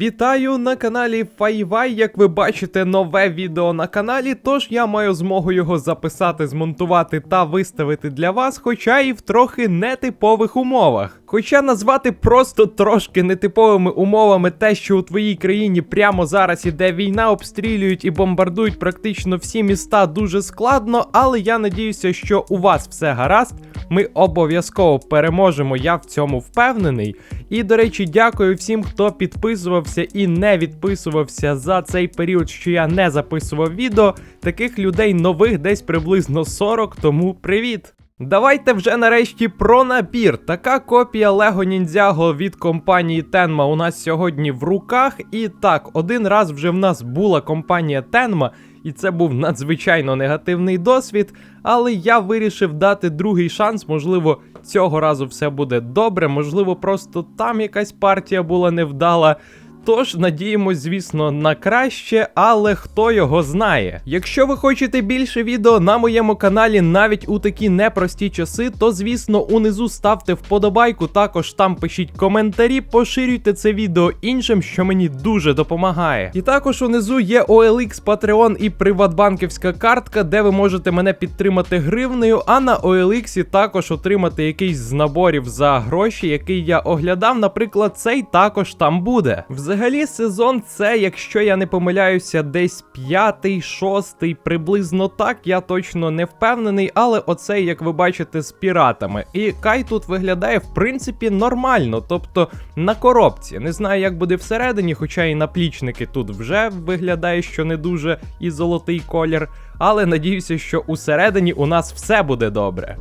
Вітаю на каналі Файвай. Як ви бачите, нове відео на каналі, тож я маю змогу його записати, змонтувати та виставити для вас, хоча і в трохи нетипових умовах. Хоча назвати просто трошки нетиповими умовами те, що у твоїй країні прямо зараз іде війна, обстрілюють і бомбардують практично всі міста дуже складно, але я надіюся, що у вас все гаразд. Ми обов'язково переможемо, я в цьому впевнений. І, до речі, дякую всім, хто підписувався і не відписувався за цей період, що я не записував відео. Таких людей нових десь приблизно 40, тому привіт! Давайте вже нарешті про набір. Така копія Lego Ninjago від компанії Tenma у нас сьогодні в руках. І так, один раз вже в нас була компанія Tenma, і це був надзвичайно негативний досвід. Але я вирішив дати другий шанс. Можливо, цього разу все буде добре, можливо, просто там якась партія була невдала. Тож надіємось, звісно, на краще, але хто його знає. Якщо ви хочете більше відео на моєму каналі навіть у такі непрості часи, то звісно унизу ставте вподобайку, також там пишіть коментарі, поширюйте це відео іншим, що мені дуже допомагає. І також унизу є OLX, Patreon і приватбанківська картка, де ви можете мене підтримати гривнею, а на OLX також отримати якийсь з наборів за гроші, який я оглядав. Наприклад, цей також там буде. Взагалі, сезон це, якщо я не помиляюся, десь п'ятий, шостий, приблизно так. Я точно не впевнений, але оцей, як ви бачите, з піратами. І Кай тут виглядає в принципі нормально, тобто на коробці. Не знаю, як буде всередині, хоча і наплічники тут вже виглядає, що не дуже і золотий колір. Але надіюся, що усередині у нас все буде добре.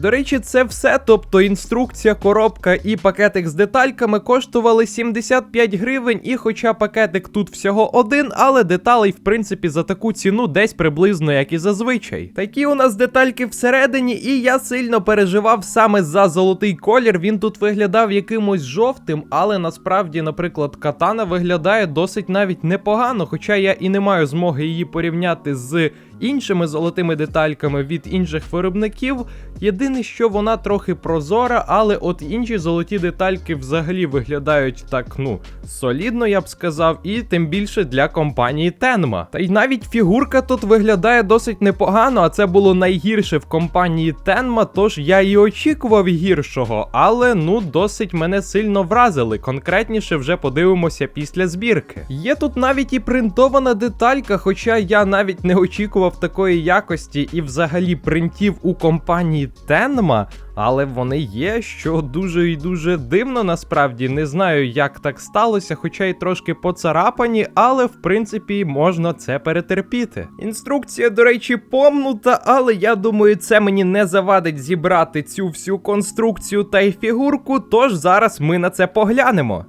До речі, це все, тобто інструкція, коробка і пакетик з детальками коштували 75 гривень, і хоча пакетик тут всього один, але деталей, в принципі, за таку ціну десь приблизно, як і зазвичай. Такі у нас детальки всередині, і я сильно переживав саме за золотий колір. Він тут виглядав якимось жовтим, але насправді, наприклад, катана виглядає досить навіть непогано, хоча я і не маю змоги її порівняти з іншими золотими детальками від інших виробників. Єдине, що вона трохи прозора, але от інші золоті детальки взагалі виглядають так, ну, солідно, я б сказав, і тим більше для компанії Tenma. Та й навіть фігурка тут виглядає досить непогано, а це було найгірше в компанії Tenma, тож я і очікував гіршого, але ну досить мене сильно вразили. Конкретніше вже подивимося після збірки. Є тут навіть і принтована деталька, хоча я навіть не очікував такої якості і взагалі принтів у компанії Tenma, але вони є, що дуже і дуже дивно насправді. Не знаю, як так сталося, хоча й трошки поцарапані, але в принципі можна це перетерпіти. Інструкція, до речі, помнута, але я думаю, це мені не завадить зібрати цю всю конструкцію та й фігурку, тож зараз ми на це поглянемо.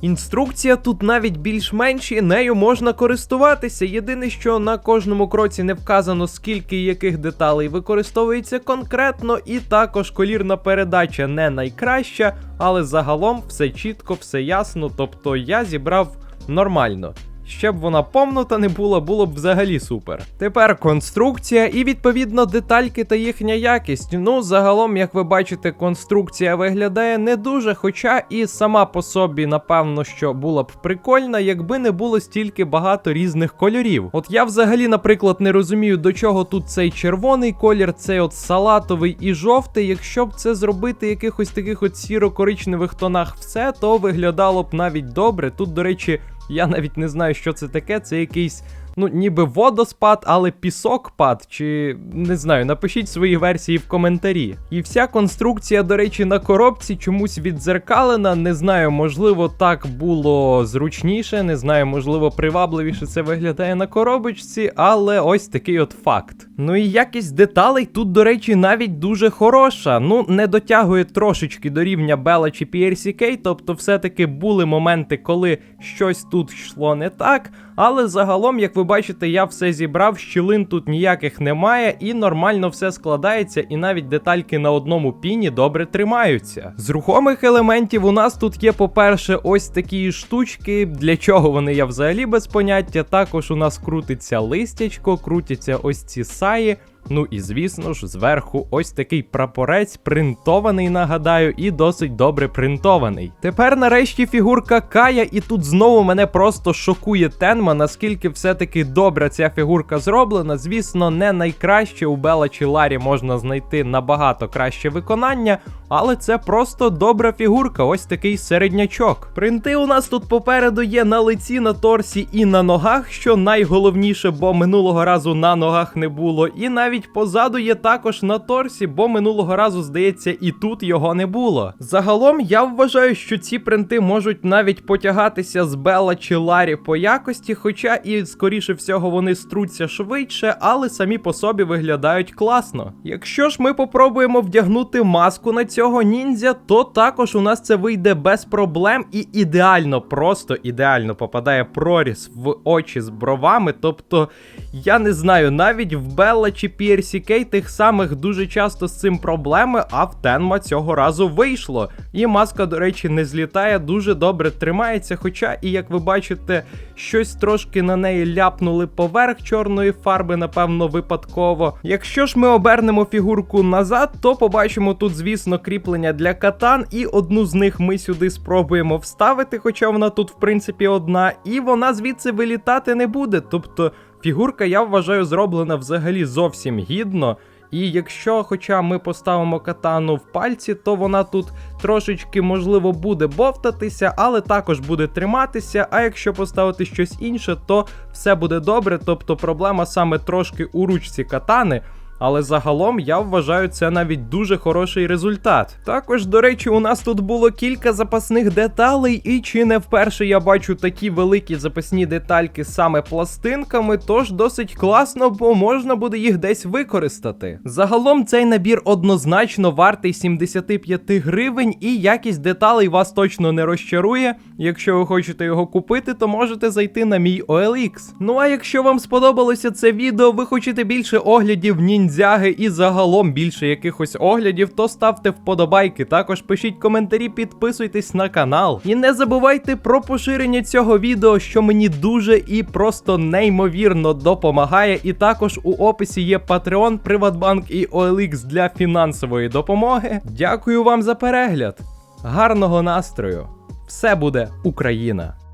Інструкція тут навіть більш-менш і нею можна користуватися. Єдине, що на кожному кроці не вказано, скільки і яких деталей використовується конкретно, і також колірна передача не найкраща, але загалом все чітко, все ясно. Тобто я зібрав нормально. Щоб вона помнута не була, було б взагалі супер. Тепер конструкція і відповідно детальки та їхня якість. Ну, загалом, як ви бачите, конструкція виглядає не дуже, хоча і сама по собі, напевно, що була б прикольна, якби не було стільки багато різних кольорів. От я взагалі, наприклад, не розумію, до чого тут цей червоний колір, цей от салатовий і жовтий. Якщо б це зробити якихось таких от сіро-коричневих тонах, все, то виглядало б навіть добре. Тут, до речі. Я навіть не знаю, що це таке. Це якийсь, ну, ніби водоспад, але пісокпад, чи не знаю, напишіть свої версії в коментарі. І вся конструкція, до речі, на коробці чомусь віддзеркалена. Не знаю, можливо, так було зручніше, не знаю, можливо, привабливіше це виглядає на коробочці, але ось такий от факт. Ну і якість деталей тут, до речі, навіть дуже хороша. Ну, не дотягує трошечки до рівня Bella чи PRCK, тобто, все-таки були моменти, коли щось тут йшло не так. Але загалом, як ви бачите, я все зібрав, щілин тут ніяких немає, і нормально все складається, і навіть детальки на одному піні добре тримаються. З рухомих елементів у нас тут є, по-перше, ось такі штучки. Для чого вони я взагалі без поняття. Також у нас крутиться листячко, крутяться ось ці саї. Ну і звісно ж, зверху ось такий прапорець, принтований, нагадаю, і досить добре принтований. Тепер нарешті фігурка Кая, і тут знову мене просто шокує Тенма, наскільки все-таки добра ця фігурка зроблена. Звісно, не найкраще у Бела чи Ларі можна знайти набагато краще виконання, але це просто добра фігурка, ось такий середнячок. Принти у нас тут попереду є на лиці, на торсі і на ногах, що найголовніше, бо минулого разу на ногах не було. І навіть позаду є також на торсі, бо минулого разу, здається, і тут його не було. Загалом я вважаю, що ці принти можуть навіть потягатися з Белла чи Ларі по якості, хоча і скоріше всього вони струться швидше, але самі по собі виглядають класно. Якщо ж ми попробуємо вдягнути маску на цього ніндзя, то також у нас це вийде без проблем і ідеально, просто ідеально попадає проріз в очі з бровами. Тобто, я не знаю, навіть в Белла чи PRCK тих самих дуже часто з цим проблеми, а в Тенма цього разу вийшло. І маска, до речі, не злітає, дуже добре тримається. Хоча, і як ви бачите, щось трошки на неї ляпнули поверх чорної фарби, напевно, випадково. Якщо ж ми обернемо фігурку назад, то побачимо тут, звісно, кріплення для катан, і одну з них ми сюди спробуємо вставити, хоча вона тут, в принципі, одна, і вона звідси вилітати не буде. Тобто. Фігурка, я вважаю, зроблена взагалі зовсім гідно. І якщо, хоча ми поставимо катану в пальці, то вона тут трошечки, можливо, буде бовтатися, але також буде триматися. А якщо поставити щось інше, то все буде добре. Тобто проблема саме трошки у ручці катани. Але загалом я вважаю це навіть дуже хороший результат. Також, до речі, у нас тут було кілька запасних деталей, і чи не вперше я бачу такі великі запасні детальки саме пластинками, тож досить класно, бо можна буде їх десь використати. Загалом цей набір однозначно вартий 75 гривень, і якість деталей вас точно не розчарує. Якщо ви хочете його купити, то можете зайти на мій OLX. Ну а якщо вам сподобалося це відео, ви хочете більше оглядів ніндзяги і загалом більше якихось оглядів, то ставте вподобайки. Також пишіть коментарі, підписуйтесь на канал. І не забувайте про поширення цього відео, що мені дуже і просто неймовірно допомагає. І також у описі є Patreon, Приватбанк і OLX для фінансової допомоги. Дякую вам за перегляд. Гарного настрою! Все буде Україна!